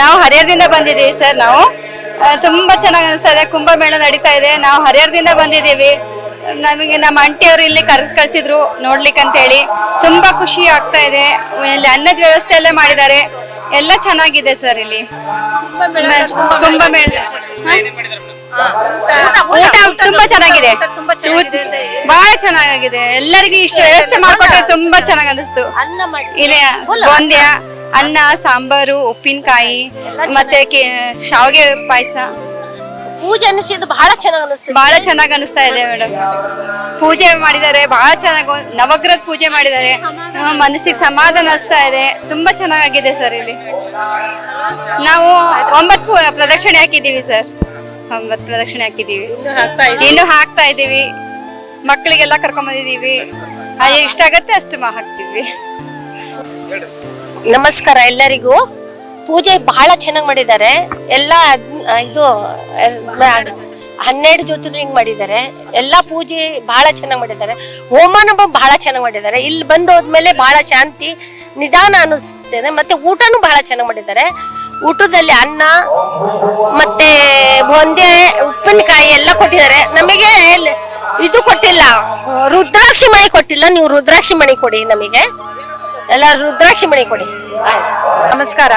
ನಾವು ಹರಿಹರದಿಂದ ಬಂದಿದ್ದೀವಿ ಸರ್ ನಾವು. ತುಂಬಾ ಚೆನ್ನಾಗಿ ಅನಿಸ್ತಾ ಇದೆ ಕುಂಭಮೇಳ ನಡೀತಾ ಇದೆ. ನಾವು ಹರಿಹರದಿಂದ ಬಂದಿದ್ದೀವಿ. ನಮಗೆ ನಮ್ಮ ಆಂಟಿಯವರು ಇಲ್ಲಿ ಕರ್ ಕಳ್ಸಿದ್ರು ನೋಡ್ಲಿಕ್ಕೆ ಅಂತ ಹೇಳಿ ತುಂಬಾ ಖುಷಿ ಆಗ್ತಾ ಇದೆ. ಇಲ್ಲಿ ಅನ್ನದ ವ್ಯವಸ್ಥೆ ಎಲ್ಲ ಮಾಡಿದ್ದಾರೆ. ಎಲ್ಲ ಚೆನ್ನಾಗಿದೆ ಸರ್ ಇಲ್ಲಿ. ಕುಂಭಮೇಳ? ಊಟ ತುಂಬಾ ಚೆನ್ನಾಗಿದೆ. ಬಹಳ ಚೆನ್ನಾಗಿದೆ ಎಲ್ಲರಿಗೂ ಇಷ್ಟು ವ್ಯವಸ್ಥೆ ಮಾಡ್ಕೊಟ್ರೆ ತುಂಬಾ ಚೆನ್ನಾಗಿ ಅನಿಸ್ತು. ಇಲ್ಲಿ ಗೋಂದ್ಯ. ಅನ್ನ ಸಾಂಬಾರು ಉಪ್ಪಿನಕಾಯಿ ಮತ್ತೆ ಶಾವಿಗೆ ಪಾಯಸ. ಪೂಜೆ ಅನಿಸಿದ್ದು ಬಹಳ ಚೆನ್ನಾಗಿ ಅನಿಸ್ತದೆ ಬಹಳ ಚೆನ್ನಾಗಿ ಅನಿಸ್ತಾ ಇದೆ ಮೇಡಮ್. ಪೂಜೆ ಮಾಡಿದ್ದಾರೆ ಬಹಳ ಚೆನ್ನಾಗಿ ನವಗ್ರಹ ಪೂಜೆ ಮಾಡಿದ್ದಾರೆ. ಮನಸ್ಸಿಗೆ ಸಮಾಧಾನ ಅನಿಸ್ತಾ ಇದೆ. ತುಂಬಾ ಚೆನ್ನಾಗಿದೆ ಸರ್ ಇಲ್ಲಿ. ನಾವು ಒಂಬತ್ತು ಪ್ರದಕ್ಷಿಣೆ ಹಾಕಿದೀವಿ ಸರ್. ಒಂಬತ್ತು ಪ್ರದಕ್ಷಿಣೆ ಹಾಕಿದೀವಿ ಇನ್ನು ಹಾಕ್ತಾ ಇದ್ದೀವಿ. ಮಕ್ಕಳಿಗೆಲ್ಲ ಕರ್ಕೊಂಡ್ ಬಂದಿದೀವಿ ಇಷ್ಟ ಎಷ್ಟಾಗತ್ತೆ ಅಷ್ಟು ಮಾ ಹಾಕ್ತಿದ್ವಿ ನಮಸ್ಕಾರ ಎಲ್ಲರಿಗೂ. ಪೂಜೆ ಬಹಳ ಚೆನ್ನಾಗಿ ಮಾಡಿದ್ದಾರೆ. ಎಲ್ಲ ಇದು ಹನ್ನೆರಡು ಜ್ಯೋತಿರ್ಲಿಂಗ್ ಮಾಡಿದ್ದಾರೆ. ಎಲ್ಲಾ ಪೂಜೆ ಬಹಳ ಚೆನ್ನಾಗಿ ಮಾಡಿದ್ದಾರೆ. ಹೋಮನ ಬಹಳ ಚೆನ್ನಾಗಿ ಮಾಡಿದ್ದಾರೆ. ಇಲ್ಲಿ ಬಂದು ಹೋದ್ಮೇಲೆ ಬಹಳ ಶಾಂತಿ, ನಿಧಾನ ಅನಿಸ್ತೇನೆ ಮತ್ತೆ ಊಟನು ಬಹಳ ಚೆನ್ನಾಗಿ ಮಾಡಿದ್ದಾರೆ. ಊಟದಲ್ಲಿ ಅನ್ನ, ಮತ್ತೆ ಬೊಂದೆ, ಉಪ್ಪಿನಕಾಯಿ ಎಲ್ಲ ಕೊಟ್ಟಿದ್ದಾರೆ. ನಮಗೆ ಇದು ಕೊಟ್ಟಿಲ್ಲ. ರುದ್ರಾಕ್ಷಿ ಮಣಿ ಕೊಟ್ಟಿಲ್ಲ. ನೀವು ರುದ್ರಾಕ್ಷಿ ಮಣಿ ಕೊಡಿ ನಮಗೆ. ಎಲ್ಲ ರುದ್ರಾಕ್ಷಿ ಮಣಿ ಕೊಡಿ. ನಮಸ್ಕಾರ.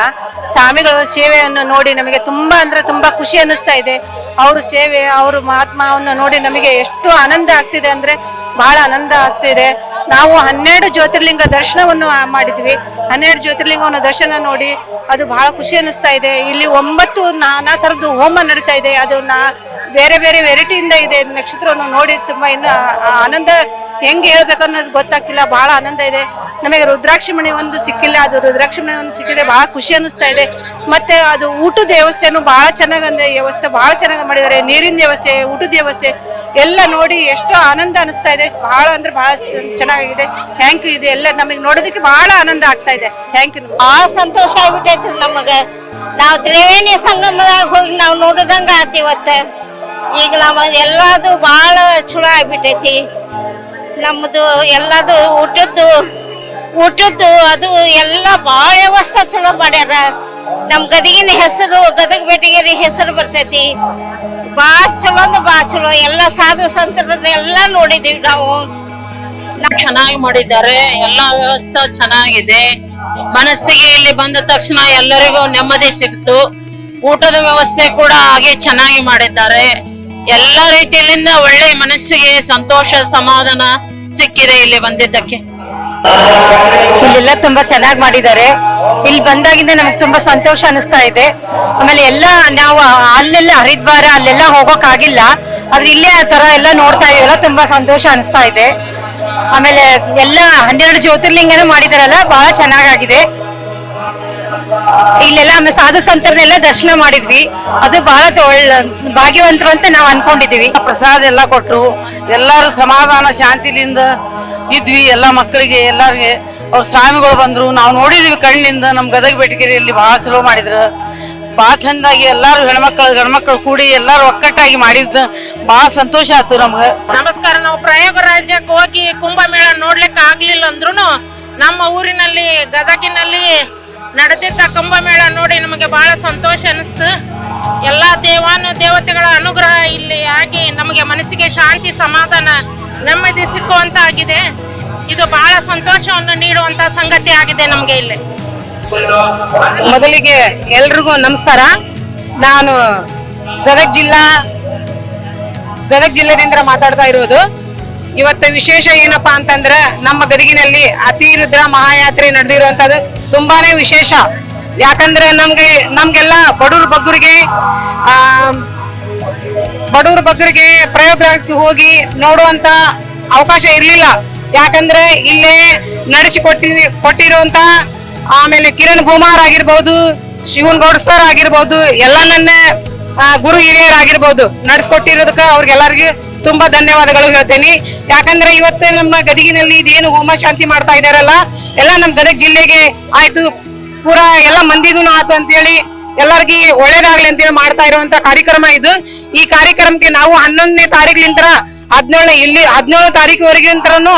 ಸ್ವಾಮಿಗಳು ಸೇವೆಯನ್ನು ನೋಡಿ ನಮಗೆ ತುಂಬಾ ಅಂದ್ರೆ ತುಂಬಾ ಖುಷಿ ಅನ್ನಿಸ್ತಾ ಇದೆ. ಅವ್ರ ಸೇವೆ, ಅವ್ರ ಮಹಾತ್ಮವನ್ನು ನೋಡಿ ನಮಗೆ ಎಷ್ಟು ಆನಂದ ಆಗ್ತಿದೆ ಅಂದ್ರೆ ಬಹಳ ಆನಂದ ಆಗ್ತಿದೆ. ನಾವು ಹನ್ನೆರಡು ಜ್ಯೋತಿರ್ಲಿಂಗ ದರ್ಶನವನ್ನು ಮಾಡಿದ್ವಿ. ಹನ್ನೆರಡು ಜ್ಯೋತಿರ್ಲಿಂಗವನ್ನು ದರ್ಶನ ನೋಡಿ ಅದು ಬಹಳ ಖುಷಿ ಅನಿಸ್ತಾ ಇದೆ. ಇಲ್ಲಿ ಒಂಬತ್ತು ನಾನಾ ತರದ್ದು ಹೋಮ ನಡೀತಾ ಇದೆ. ಅದು ನಾ ಬೇರೆ ಬೇರೆ ವೆರೈಟಿಯಿಂದ ಇದೆ. ನಕ್ಷತ್ರವನ್ನು ನೋಡಿ ತುಂಬಾ ಇನ್ನು ಆನಂದ ಹೆಂಗೆ ಹೇಳ್ಬೇಕು ಅನ್ನೋದು ಗೊತ್ತಾಗ್ತಿಲ್ಲ. ಬಹಳ ಆನಂದ ಇದೆ. ನಮಗೆ ರುದ್ರಾಕ್ಷಿ ಮಣಿ ಒಂದು ಸಿಕ್ಕಿಲ್ಲ, ಅದು ರುದ್ರಾಕ್ಷಿ ಮಣಿ ಒಂದು ಸಿಕ್ಕಿದೆ ಬಹಳ ಖುಷಿ ಅನಿಸ್ತಾ ಇದೆ. ಮತ್ತೆ ಅದು ಊಟದ ವ್ಯವಸ್ಥೆನು ಬಹಳ ಚೆನ್ನಾಗಿ ಅಂದ್ರೆ ವ್ಯವಸ್ಥೆ ಬಹಳ ಚೆನ್ನಾಗಿ ಮಾಡಿದ್ದಾರೆ. ನೀರಿನ ವ್ಯವಸ್ಥೆ, ಊಟದ ವ್ಯವಸ್ಥೆ ಎಲ್ಲ ನೋಡಿ ಎಷ್ಟು ಆನಂದ ಅನಿಸ್ತಾ ಇದೆ. ಬಹಳ ಅಂದ್ರೆ ಬಹಳ ಚೆನ್ನಾಗಿದೆ. ಥ್ಯಾಂಕ್ ಯು ಇದೆ ಎಲ್ಲ ನಮಗೆ ನೋಡೋದಕ್ಕೆ ಬಹಳ ಆನಂದ ಆಗ್ತಾ ಇದೆ. ಥ್ಯಾಂಕ್ ಯು ಭಾಳ ಸಂತೋಷ ಆಗ್ಬಿಟ್ಟೈತ್ರಿ ನಮಗೆ. ನಾವು ತ್ರಿವೇಣಿ ಸಂಗಮದಾಗ ಹೋಗಿ ನಾವು ನೋಡಿದಂಗ ಆತಿ ಇವತ್ತ. ಈಗ ನಮ್ಮ ಎಲ್ಲದು ಬಹಳ ಚಲೋ ಆಗ್ಬಿಟ್ಟೈತಿ ನಮ್ಮದು ಎಲ್ಲದು ಊಟದ್ದು ಊಟದ್ದು ಅದು ಎಲ್ಲ ಭಾಳ ವ್ಯವಸ್ಥೆ ಚಲೋ ಮಾಡ್ಯಾರ. ನಮ್ ಗದಗಿನ ಹೆಸರು ಗದಗ ಬೆಟಗೇರಿ ಹೆಸರು ಬರ್ತೈತಿ. ಭಾಳ ಚಲೋ ಅಂದ್ರೆ ಭಾಳ ಚಲೋ. ಎಲ್ಲ ಸಾಧು ಸಂತರನ್ನೆಲ್ಲ ನೋಡಿದೀವಿ ನಾವು. ಚೆನ್ನಾಗಿ ಮಾಡಿದ್ದಾರೆ. ಎಲ್ಲಾ ವ್ಯವಸ್ಥೆ ಚೆನ್ನಾಗಿದೆ. ಮನಸ್ಸಿಗೆ ಇಲ್ಲಿ ಬಂದ ತಕ್ಷಣ ಎಲ್ಲರಿಗೂ ನೆಮ್ಮದಿ ಸಿಕ್ತು. ಊಟದ ವ್ಯವಸ್ಥೆ ಕೂಡ ಹಾಗೆ ಚೆನ್ನಾಗಿ ಮಾಡಿದ್ದಾರೆ. ಎಲ್ಲಾ ರೀತಿಯಿಂದ ಒಳ್ಳೆ ಮನಸ್ಸಿಗೆ ಸಂತೋಷ, ಸಮಾಧಾನ ಸಿಕ್ಕಿದೆ ಇಲ್ಲಿ ಬಂದಿದ್ದಕ್ಕೆ. ಇಲ್ಲೆಲ್ಲ ತುಂಬಾ ಚೆನ್ನಾಗಿ ಮಾಡಿದ್ದಾರೆ. ಇಲ್ಲಿ ಬಂದಾಗಿಂದ ನಮ್ಗೆ ತುಂಬಾ ಸಂತೋಷ ಅನಿಸ್ತಾ ಇದೆ. ಆಮೇಲೆ ಎಲ್ಲ ನಾವು ಅಲ್ಲೆಲ್ಲ ಹರಿದ್ವಾರ, ಅಲ್ಲೆಲ್ಲ ಹೋಗೋಕ್ ಆಗಿಲ್ಲ ಆದ್ರೆ ಇಲ್ಲೇ ಆ ತರ ಎಲ್ಲ ನೋಡ್ತಾ ಇದೀವಲ್ಲ, ತುಂಬಾ ಸಂತೋಷ ಅನಿಸ್ತಾ ಇದೆ. ಆಮೇಲೆ ಎಲ್ಲ ಹನ್ನೆರಡು ಜ್ಯೋತಿರ್ಲಿಂಗನೂ ಮಾಡಿದಾರಲ್ಲ, ಬಹಳ ಚೆನ್ನಾಗಾಗಿದೆ. ಇಲ್ಲೆಲ್ಲ ಆಮೇಲೆ ಸಾಧು ಸಂತರನ್ನೆಲ್ಲ ದರ್ಶನ ಮಾಡಿದ್ವಿ. ಅದು ಬಹಳ ಒಳ್ಳೆ ಭಾಗ್ಯವಂತರು ಅಂತ ನಾವು ಅನ್ಕೊಂಡಿದ್ವಿ ಪ್ರಸಾದ ಎಲ್ಲ ಕೊಟ್ಟರು ಎಲ್ಲರೂ ಸಮಾಧಾನ ಶಾಂತಿಲಿಂದ ಇದ್ವಿ ಎಲ್ಲ ಮಕ್ಕಳಿಗೆ ಎಲ್ಲರಿಗೆ. ಅವ್ರ ಸ್ವಾಮಿಗಳು ಬಂದ್ರು. ನಾವು ನೋಡಿದ್ವಿ ಕಣ್ಣಿಂದ ನಮ್ ಗದಗ ಬೆಟಗೇರಿಯಲ್ಲಿ ಬಹಳ ಚಲೋ ಮಾಡಿದ್ರು. ಬಹಳ ಚಂದಾಗಿ ಎಲ್ಲಾರು ಹೆಣ್ಮಕ್ಳು ಗಂಡ್ಮಕ್ಳು ಕೂಡಿ ಎಲ್ಲಾರು ಒಕ್ಕಟ್ಟಾಗಿ ಮಾಡಿದ್ದ ಬಹಳ ಸಂತೋಷ ಆಯ್ತು ನಮ್ಗ. ನಮಸ್ಕಾರ. ನಾವು ಪ್ರಯೋಗ ರಾಜ್ಯಕ್ಕೆ ಹೋಗಿ ಕುಂಭಮೇಳ ನೋಡ್ಲಿಕ್ಕೆ ಆಗ್ಲಿಲ್ಲ ಅಂದ್ರೂ ನಮ್ಮ ಊರಿನಲ್ಲಿ ಗದಗಿನಲ್ಲಿ ನಡೆದಿದ್ದ ಕುಂಭಮೇಳ ನೋಡಿ ನಮಗೆ ಬಹಳ ಸಂತೋಷ ಅನಿಸ್ತು ಎಲ್ಲ ದೇವಾನು ದೇವತೆಗಳ ಅನುಗ್ರಹ ಇಲ್ಲಿ ಆಗಿ ನಮಗೆ ಮನಸ್ಸಿಗೆ ಶಾಂತಿ, ಸಮಾಧಾನ, ನೆಮ್ಮದಿ ಸಿಕ್ಕುವಂತ ಆಗಿದೆ ಇದು ಬಹಳ ಸಂತೋಷವನ್ನು ನೀಡುವಂತ ಸಂಗತಿ ಆಗಿದೆ ನಮಗೆ ಇಲ್ಲಿ. ಮೊದಲಿಗೆ ಎಲ್ರಿಗೂ ನಮಸ್ಕಾರ. ನಾನು ಗದಗ ಜಿಲ್ಲಾ, ಗದಗ ಜಿಲ್ಲೆಯಿಂದ ಮಾತಾಡ್ತಾ ಇರೋದು. ಇವತ್ತು ವಿಶೇಷ ಏನಪ್ಪಾ ಅಂತಂದ್ರೆ ನಮ್ಮ ಗದಗಿನಲ್ಲಿ ಅತಿ ರುದ್ರ ಮಹಾಯಾತ್ರೆ ನಡೆದಿರುವಂತದ್ದು ತುಂಬಾನೇ ವಿಶೇಷ. ಯಾಕಂದ್ರೆ ನಮ್ಗೆ, ನಮ್ಗೆಲ್ಲ ಬಡೂರು ಬಗ್ಗರಿಗೆ, ಆ ಬಡೂರ್ ಬಗ್ಗರಿಗೆ ಪ್ರಯೋಗಕ್ಕೆ ಹೋಗಿ ನೋಡುವಂತ ಅವಕಾಶ ಇರ್ಲಿಲ್ಲ. ಯಾಕಂದ್ರೆ ಇಲ್ಲೇ ನಡೆಸಿ ಕೊಟ್ಟಿ ಕೊಟ್ಟಿರುವಂತ, ಆಮೇಲೆ ಕಿರಣ್ ಭೂಮಾರ್ ಆಗಿರ್ಬಹುದು ಶಿವನ್ ಗೌಡ್ ಸರ್ ಆಗಿರ್ಬಹುದು ಎಲ್ಲ ನನ್ನ ಗುರು ಹಿರಿಯರಾಗಿರ್ಬೋದು, ನಡೆಸ್ಕೊಟ್ಟಿರೋದಕ್ಕ ಅವ್ರಿಗೆಲ್ಲರಿಗೂ ತುಂಬಾ ಧನ್ಯವಾದಗಳು ಹೇಳ್ತೇನೆ. ಯಾಕಂದ್ರೆ ಇವತ್ತು ನಮ್ಮ ಗದಗಿನಲ್ಲಿ ಇದೇನು ಹೋಮ ಶಾಂತಿ ಮಾಡ್ತಾ ಇದಾರಲ್ಲ, ಎಲ್ಲ ನಮ್ಮ ಗದಗ ಜಿಲ್ಲೆಗೆ ಆಯ್ತು. ಪೂರಾ ಎಲ್ಲ ಮಂದಿಗೂ ಆತು ಅಂತೇಳಿ ಎಲ್ಲರಿಗೂ ಒಳ್ಳೇದಾಗ್ಲಿ ಅಂತೇಳಿ ಮಾಡ್ತಾ ಇರುವಂತ ಕಾರ್ಯಕ್ರಮ ಇದು. ಈ ಕಾರ್ಯಕ್ರಮಕ್ಕೆ ನಾವು ಹನ್ನೊಂದನೇ ತಾರೀಕಿನಿಂದ ಹದಿನೇಳನೇ, ಇಲ್ಲಿ ಹದಿನೇಳು ತಾರೀಕುವರೆಗಿಂತರನು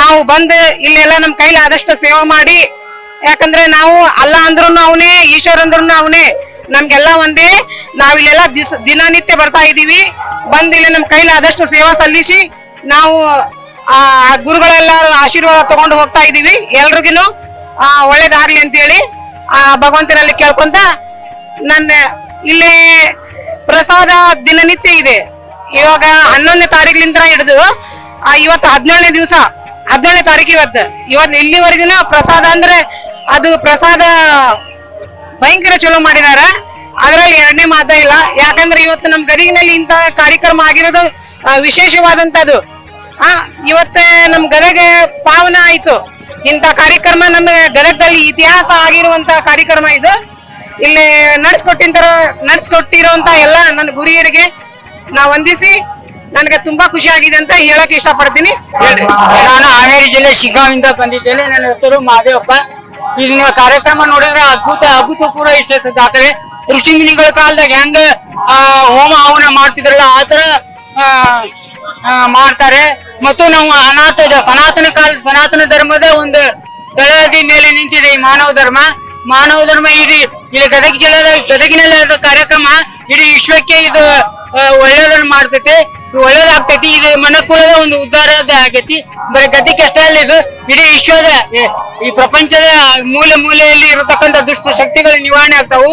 ನಾವು ಬಂದು ಇಲ್ಲೆಲ್ಲ ನಮ್ ಕೈಲಿ ಆದಷ್ಟು ಸೇವೆ ಮಾಡಿ, ಯಾಕಂದ್ರೆ ನಾವು ಅಲ್ಲ ಅಂದ್ರೂ ಅವನೇ, ಈಶ್ವರ ಅಂದ್ರೂ ಅವನೇ. ನಮ್ಗೆಲ್ಲ ಒಂದೇ, ನಾವಿಲ್ಲೆಲ್ಲ ದಿಸ್ ದಿನನಿತ್ಯ ಬರ್ತಾ ಇದೀವಿ. ಬಂದ್ ಇಲ್ಲಿ ನಮ್ಮ ಕೈಲಿ ಆದಷ್ಟು ಸೇವಾ ಸಲ್ಲಿಸಿ ನಾವು ಆ ಗುರುಗಳೆಲ್ಲರೂ ಆಶೀರ್ವಾದ ತಗೊಂಡು ಹೋಗ್ತಾ ಇದೀವಿ. ಎಲ್ರಿಗೂ ಆ ಒಳ್ಳೇದಾಗ್ಲಿ ಅಂತೇಳಿ ಆ ಭಗವಂತನಲ್ಲಿ ಕೇಳ್ಕೊಂತ ನನ್ನ ಇಲ್ಲಿ ಪ್ರಸಾದ ದಿನನಿತ್ಯ ಇದೆ. ಇವಾಗ ಹನ್ನೊಂದನೇ ತಾರೀಕಿನಿಂದ ಹಿಡಿದು ಆ, ಇವತ್ತು ಹದಿನೇಳನೇ ದಿವಸ ಹದಿನೇಳನೇ ತಾರೀಕು ಇವತ್ತು. ಇವತ್ತು ಇಲ್ಲಿವರೆಗೂ ಪ್ರಸಾದ ಅಂದ್ರೆ ಅದು ಪ್ರಸಾದ ಭಯಂಕರ ಚಲೋ ಮಾಡಿದಾರ. ಅದ್ರಲ್ಲಿ ಎರಡನೇ ಮಾತ ಇಲ್ಲ. ಯಾಕಂದ್ರೆ ಇವತ್ತು ನಮ್ ಗದಗಿನಲ್ಲಿ ಇಂತ ಕಾರ್ಯಕ್ರಮ ಆಗಿರೋದು ವಿಶೇಷವಾದಂತದ್ದು ಆ, ಇವತ್ತ ನಮ್ ಗದಗ ಪಾವನ ಆಯ್ತು. ಇಂತ ಕಾರ್ಯಕ್ರಮ ನಮ್ಮ ಗದಗದಲ್ಲಿ ಇತಿಹಾಸ ಆಗಿರುವಂತ ಕಾರ್ಯಕ್ರಮ ಇದು. ಇಲ್ಲಿ ನಡ್ಸ್ಕೊಟ್ಟಿಂತರ ನಡ್ಸ್ಕೊಟ್ಟಿರುವಂತ ಎಲ್ಲ ನನ್ನ ಗುರಿಯರಿಗೆ ನಾ ವಂದಿಸಿ, ನನಗೆ ತುಂಬಾ ಖುಷಿ ಆಗಿದೆ ಅಂತ ಹೇಳಕ್ ಇಷ್ಟಪಡ್ತೀನಿ. ನಾನು ಹಾವೇರಿ ಜಿಲ್ಲೆ ಶಿಗ್ಗಾವಿಂದ ಬಂದಿದ್ದೇನೆ. ನನ್ನ ಹೆಸರು ಮಹಾದೇವಪ್ಪ ಇಲ್ಲಿನ ಕಾರ್ಯಕ್ರಮ ನೋಡಿದ್ರೆ ಅದ್ಭುತ ಅಭೂತಪೂರ್ವ ವಿಶೇಷ ದಾಖಲೆ. ಋಷಿ ಮುನಿಗಳ ಕಾಲದಾಗ ಹೆಂಗ ಹೋಮ ಹವನ ಮಾಡ್ತಿದ್ರಲ್ಲ ಆತರ ಮಾಡ್ತಾರೆ. ಮತ್ತು ನಾವು ಅನಾಥ ಸನಾತನ ಕಾಲ, ಸನಾತನ ಧರ್ಮದ ಒಂದು ತಳಹದಿ ಮೇಲೆ ನಿಂತಿದೆ ಈ ಮಾನವ ಧರ್ಮ. ಮಾನವ ಧರ್ಮ ಇಡೀ ಇಲ್ಲಿ ಗದಗ ಜಿಲ್ಲೆದ ಗದಗಿನಲ್ಲಿ ಆದ ಕಾರ್ಯಕ್ರಮ ಇಡೀ ವಿಶ್ವಕ್ಕೆ ಇದು ಒಳ್ಳೇದನ್ನ ಮಾಡ್ತೈತಿ. ಒಳ್ಳೇದಾಗ್ತೈತಿ. ಇದು ಮನಕುಲದ ಒಂದು ಉದ್ಧಾರ ಆಗೈತಿ. ಬರೀ ಗದಗಿಗೆ ಅಷ್ಟೇ ಅಲ್ಲ, ಇದು ಇಡೀ ವಿಶ್ವದ, ಈ ಪ್ರಪಂಚದ ಮೂಲೆ ಮೂಲೆಯಲ್ಲಿ ಇರತಕ್ಕಂತ ದುಷ್ಟ ಶಕ್ತಿಗಳು ನಿವಾರಣೆ ಆಗ್ತಾವು.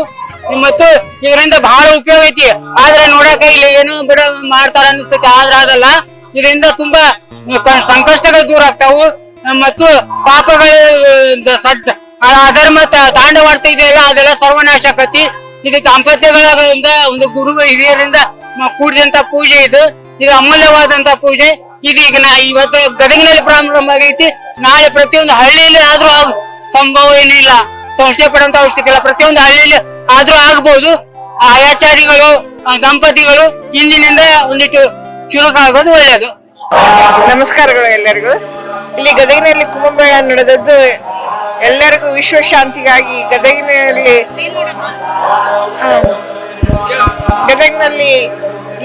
ಮತ್ತು ಇದರಿಂದ ಬಹಳ ಉಪಯೋಗ ಐತಿ. ಆದ್ರೆ ನೋಡಕ ಇಲ್ಲಿ ಏನೋ ಬಿಡ ಮಾಡ್ತಾರ ಅನಿಸ್ತೈತಿ, ಆದ್ರ ಅದಲ್ಲ. ಇದರಿಂದ ತುಂಬಾ ಸಂಕಷ್ಟಗಳು ದೂರ ಆಗ್ತಾವು. ಮತ್ತು ಪಾಪಗಳು ಅಧರ್ಮ ತಾಂಡವಾಡ್ತಾ ಇದೆಯಲ್ಲ, ಅದೆಲ್ಲ ಸರ್ವನಾಶ ಆಕತಿ. ಇದು ದಾಂಪತ್ಯಗಳಿಂದ ಒಂದು ಗುರು ಹಿರಿಯರಿಂದ ಕೂಡಿದಂತ ಪೂಜೆ ಇದು. ಇದು ಅಮೂಲ್ಯವಾದಂತ ಪೂಜೆ. ಇದೀಗ ನಾ ಇವತ್ತು ಗದಗಿನಲ್ಲಿ ಪ್ರಾರಂಭ ಆಗೈತಿ. ನಾಳೆ ಪ್ರತಿಯೊಂದು ಹಳ್ಳಿಯಲ್ಲಿ ಆದ್ರೂ ಸಂಭವ ಏನಿಲ್ಲ. ಸಂಶಯ ಪಡುವಂತ ಅವಶ್ಯಕತೆ ಇಲ್ಲ. ಪ್ರತಿಯೊಂದು ಹಳ್ಳಿಯಲ್ಲಿ ಆದ್ರೂ ಆಗ್ಬಹುದು ಆಚಾರಿಗಳು, ಆ ದಂಪತಿಗಳು ಇಂದಿನಿಂದ ಒಂದಿಟ್ಟು ಚುರುಕಾಗೋದು ಒಳ್ಳೆಯದು. ನಮಸ್ಕಾರಗಳು ಎಲ್ಲರಿಗೂ. ಇಲ್ಲಿ ಗದಗಿನಲ್ಲಿ ಕುಂಭಮೇಳ ನಡೆದದ್ದು ಎಲ್ಲರಿಗೂ ವಿಶ್ವ ಶಾಂತಿಗಾಗಿ ಗದಗಿನಲ್ಲಿ ಗದಗಿನಲ್ಲಿ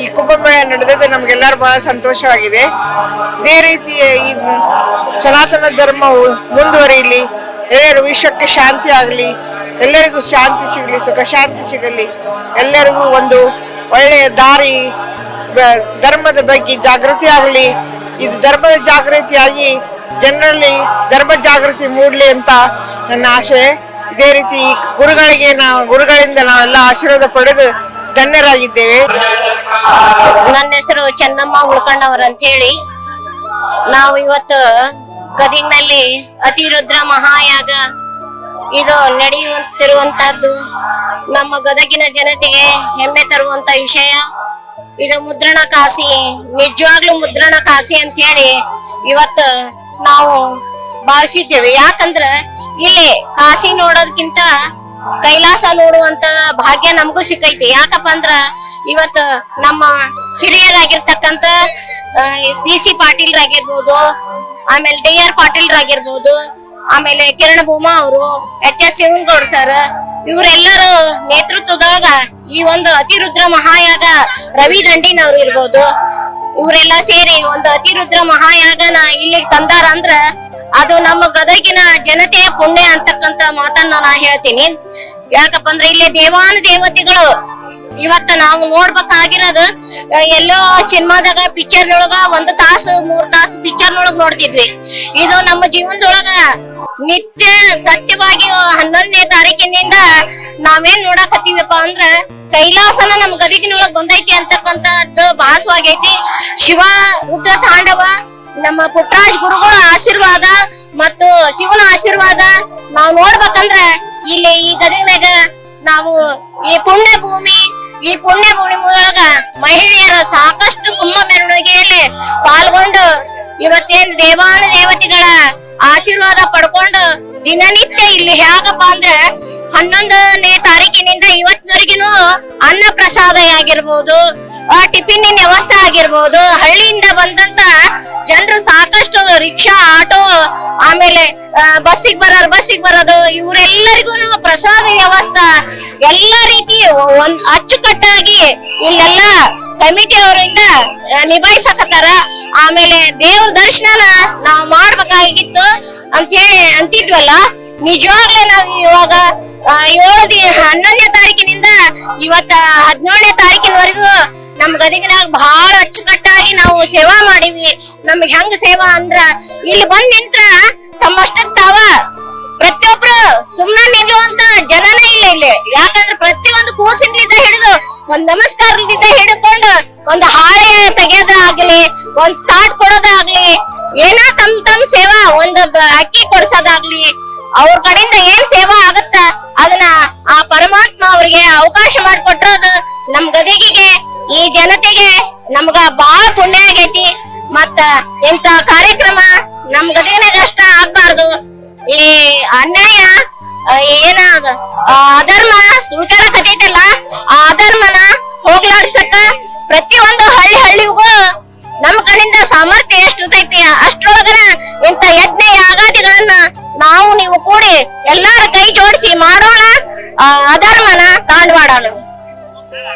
ಈ ಕುಂಭಮೇಳ ನಡೆದದ್ದು ನಮ್ಗೆಲ್ಲರೂ ಬಹಳ ಸಂತೋಷವಾಗಿದೆ. ಇದೇ ರೀತಿ ಈ ಸನಾತನ ಧರ್ಮವು ಮುಂದುವರಿಯಲಿ ಎಲ್ಲರೂ ವಿಶ್ವಕ್ಕೆ ಶಾಂತಿ ಆಗಲಿ ಎಲ್ಲರಿಗೂ ಶಾಂತಿ ಸಿಗಲಿ, ಸುಖ ಶಾಂತಿ ಸಿಗಲಿ. ಎಲ್ಲರಿಗೂ ಒಂದು ಒಳ್ಳೆಯ ದಾರಿ ಧರ್ಮದ ಬಗ್ಗೆ ಜಾಗೃತಿ ಆಗಲಿ. ಇದು ಧರ್ಮದ ಜಾಗೃತಿಯಾಗಿ ಜನರಲ್ಲಿ ಧರ್ಮ ಜಾಗೃತಿ ಮೂಡಲಿ ಅಂತ ನನ್ನ ಆಶೆ. ಇದೇ ರೀತಿ ಗುರುಗಳಿಗೆ ನಾವು, ಗುರುಗಳಿಂದ ನಾವೆಲ್ಲ ಆಶೀರ್ವಾದ ಪಡೆದು ಧನ್ಯರಾಗಿದ್ದೇವೆ. ನನ್ನ ಹೆಸರು ಚೆನ್ನಮ್ಮ ಉಳ್ಕೊಂಡವ್ರ ಅಂತ ಹೇಳಿ ನಾವು ಇವತ್ತು ಗದಿಗ್ನಲ್ಲಿ ಅತಿರುದ್ರ ಮಹಾಯಾಗ ಇದು ನಡೆಯುತ್ತಿರುವಂತಹದ್ದು ನಮ್ಮ ಗದಗಿನ ಜನತೆಗೆ ಹೆಮ್ಮೆ ತರುವಂತ ವಿಷಯ. ಇದು ಮುದ್ರಣ ಕಾಸಿ, ನಿಜವಾಗ್ಲೂ ಮುದ್ರಣ ಕಾಸಿ ಅಂತ ಹೇಳಿ ಇವತ್ತು ನಾವು ಭಾವಿಸಿದ್ದೇವೆ. ಯಾಕಂದ್ರ ಇಲ್ಲಿ ಕಾಸಿ ನೋಡೋದಕ್ಕಿಂತ ಕೈಲಾಸ ನೋಡುವಂತ ಭಾಗ್ಯ ನಮಗೂ ಸಿಕ್ಕೈತಿ. ಯಾಕಪ್ಪ ಅಂದ್ರ ಇವತ್ತು ನಮ್ಮ ಹಿರಿಯರಾಗಿರ್ತಕ್ಕಂತ ಸಿ ಸಿ ಪಾಟೀಲ್ ಆಗಿರ್ಬೋದು ಆಮೇಲೆ ಡಿ ಆರ್ ಪಾಟೀಲ್ ಆಗಿರ್ಬೋದು ಆಮೇಲೆ ಕಿರಣ್ ಭೂಮಾ ಅವರು ಎಚ್ ಎಸ್ ಶಿವನ್ಗೌಡ್ ಸರ್ ಇವರೆಲ್ಲರ ನೇತೃತ್ವದಾಗ ಈ ಒಂದು ಅತಿರುದ್ರ ಮಹಾಯಾಗ ರವಿ ದಂಡಿನವ್ರು ಇರ್ಬೋದು. ಇವರೆಲ್ಲ ಸೇರಿ ಒಂದು ಅತಿರುದ್ರ ಮಹಾಯಾಗನ ಇಲ್ಲಿಗೆ ತಂದಾರ ಅಂದ್ರ ಅದು ನಮ್ಮ ಗದಗಿನ ಜನತೆಯ ಪುಣ್ಯ ಅಂತಕ್ಕಂತ ಮಾತನ್ನ ನಾ ಹೇಳ್ತೀನಿ. ಯಾಕಪ್ಪ ಅಂದ್ರೆ ಇಲ್ಲಿ ದೇವಾನು ದೇವತೆಗಳು ಇವತ್ತ ನಾವು ನೋಡ್ಬೇಕಾಗಿರೋದು ಎಲ್ಲೋ ಸಿನಿಮಾದಾಗ ಪಿಕ್ಚರ್ ನೊಳಗ ಒಂದ್ ತಾಸು, ಮೂರ್ ತಾಸು ಪಿಕ್ಚರ್ ನೊಳಗ ನೋಡ್ತಿದ್ವಿ. ಇದು ನಮ್ಮ ಜೀವನದೊಳಗ ನಿತ್ಯ ಸತ್ಯವಾಗಿ ಹನ್ನೊಂದನೇ ತಾರೀಕಿನಿಂದ ನಾವೇನ್ ನೋಡಕತ್ತೀವಪ್ಪ ಅಂದ್ರ ಕೈಲಾಸನ ನಮ್ ಗದಗಿನೊಳಗ್ ಬಂದೈತಿ ಅಂತಕ್ಕಂಥದ್ದು ಭಾಸವಾಗೈತಿ. ಶಿವ ಉದ್ರ ತಾಂಡವ, ನಮ್ಮ ಪುಟ್ಟರಾಜ್ ಗುರುಗಳ ಆಶೀರ್ವಾದ ಮತ್ತು ಶಿವನ ಆಶೀರ್ವಾದ ನಾವ್ ನೋಡ್ಬೇಕಂದ್ರ ಇಲ್ಲಿ ಈ ಗದಗಿನಾಗ ನಾವು ಈ ಪುಣ್ಯ ಭೂಮಿ ಈ ಪುಣ್ಯ ಭೂಮಿ ಒಳಗ ಮಹಿಳೆಯರ ಸಾಕಷ್ಟು ಕುಂಭ ಮೆರವಣಿಗೆಯಲ್ಲಿ ಪಾಲ್ಗೊಂಡು ಇವತ್ತೇನ್ ದೇವಾನ ದೇವತೆಗಳ ಆಶೀರ್ವಾದ ಪಡ್ಕೊಂಡು ದಿನನಿತ್ಯ ಇಲ್ಲಿ ಹೇಗಪ್ಪ ಅಂದ್ರೆ ಹನ್ನೊಂದನೇ ತಾರೀಕಿನಿಂದ ಇವತ್ತಿನವರೆಗಿನೂ ಅನ್ನ ಪ್ರಸಾದ ಆಗಿರ್ಬೋದು ಆ ಟಿಫಿನಿನ ವ್ಯವಸ್ಥೆ ಆಗಿರ್ಬಹುದು ಹಳ್ಳಿಯಿಂದ ಬಂದಂತ ಜನರು ಸಾಕಷ್ಟು ರಿಕ್ಷಾ, ಆಟೋ, ಆಮೇಲೆ ಬಸ್ಸಿಗೆ ಬರೋರು, ಬಸ್ಸಿಗೆ ಬರೋದು, ಇವರೆಲ್ಲರಿಗೂ ಪ್ರಸಾದ ವ್ಯವಸ್ಥೆ. ಎಲ್ಲಾ ರೀತಿ ಒಂದ್ ಅಚ್ಚುಕಟ್ಟಾಗಿ ಇಲ್ಲೆಲ್ಲ ಕಮಿಟಿ ಅವರಿಂದ ನಿಭಾಯಿಸಕತ್ತಾರ. ಆಮೇಲೆ ದೇವ್ರ ದರ್ಶನನ ನಾವು ಮಾಡ್ಬೇಕಾಗಿತ್ತು ಅಂತ ಹೇಳಿ ಅಂತಿದ್ವಲ್ಲ. ನಿಜವಾಗ್ಲೇ ನಾವು ಇವಾಗ ಏಳು ಹನ್ನೊಂದನೇ ತಾರೀಕಿನಿಂದ ಇವತ್ತ ಹದಿನೇಳನೇ ತಾರೀಕಿನವರೆಗೂ ನಮ್ ಗದಗಿನಾಗ ಬಹಳ ಅಚ್ಚುಕಟ್ಟಾಗಿ ನಾವು ಸೇವಾ ಮಾಡಿವಿ ನಮ್ಗೆ ಹೆಂಗ್ ಸೇವಾ ಅಂದ್ರ, ಇಲ್ಲಿ ಬಂದ್ ನಿಂತ್ರ ತಮ್ಮಷ್ಟಕ್ ತಾವ ಪ್ರತಿಯೊಬ್ರು ಸುಮ್ನೆ ನಿಲ್ಲುವಂತ ಜನನೇ ಇಲ್ಲ ಇಲ್ಲಿ. ಯಾಕಂದ್ರೆ ಪ್ರತಿಯೊಂದು ಕೂಸಿನಿಂದ ಹಿಡಿದು, ಒಂದ್ ನಮಸ್ಕಾರದಿಂದ ಹಿಡ್ಕೊಂಡು, ಒಂದು ಹಾಳೆ ತೆಗೆಯೋದಾಗ್ಲಿ ಒಂದ್ ತಾಟ್ ಕೊಡೋದಾಗ್ಲಿ ಏನೋ ತಮ್ ತಮ್ ಸೇವಾ, ಒಂದ್ ಅಕ್ಕಿ ಕೊಡ್ಸೋದಾಗ್ಲಿ ಅವ್ರ ಕಡೆಯಿಂದ ಏನ್ ಸೇವಾ ಆಗತ್ತ, ಅದನ್ನ ಆ ಪರಮಾತ್ಮ ಅವ್ರಿಗೆ ಅವಕಾಶ ಮಾಡಿಕೊಟ್ಟಿರೋದು ನಮ್ ಗದಗಿಗೆ, ಈ ಜನತೆಗೆ ನಮ್ಗ ಬಹಳ ಪುಣ್ಯ ಆಗೈತಿ. ಮತ್ತ ಇಂತ ಕಾರ್ಯಕ್ರಮ ನಮ್ ಗದಗಿನಾಗ ಅಷ್ಟ ಆಗ್ಬಾರ್ದು. ಈ ಅನ್ಯಾಯ ಏನ ಅಧರ್ಮ ತುಳ್ಕಾಡಕತ್ತೈತಲ್ಲ ಆ ಅಧರ್ಮನ ಹೋಗ್ಲಾಡ್ಸಕ್ಕ ಪ್ರತಿಯೊಂದು ಹಳ್ಳಿ ಹಳ್ಳಿಗೂ ನಮ್ಮ ಕಡೆಯಿಂದ ಸಾಮರ್ಥ್ಯ ಎಷ್ಟಿರ್ತೈತಿ, ಅಷ್ಟ್ರೊಳಗನ ಇಂತ ಯಜ್ಞ ಯಾಗಾದಿಗಳನ್ನ ನಾವು ನೀವು ಕೂಡಿ ಎಲ್ಲಾರು ಕೈ ಜೋಡಿಸಿ ಮಾಡೋಣ ಅಧರ್ಮನ ತಾಂಡ್ ಮಾಡೋಣ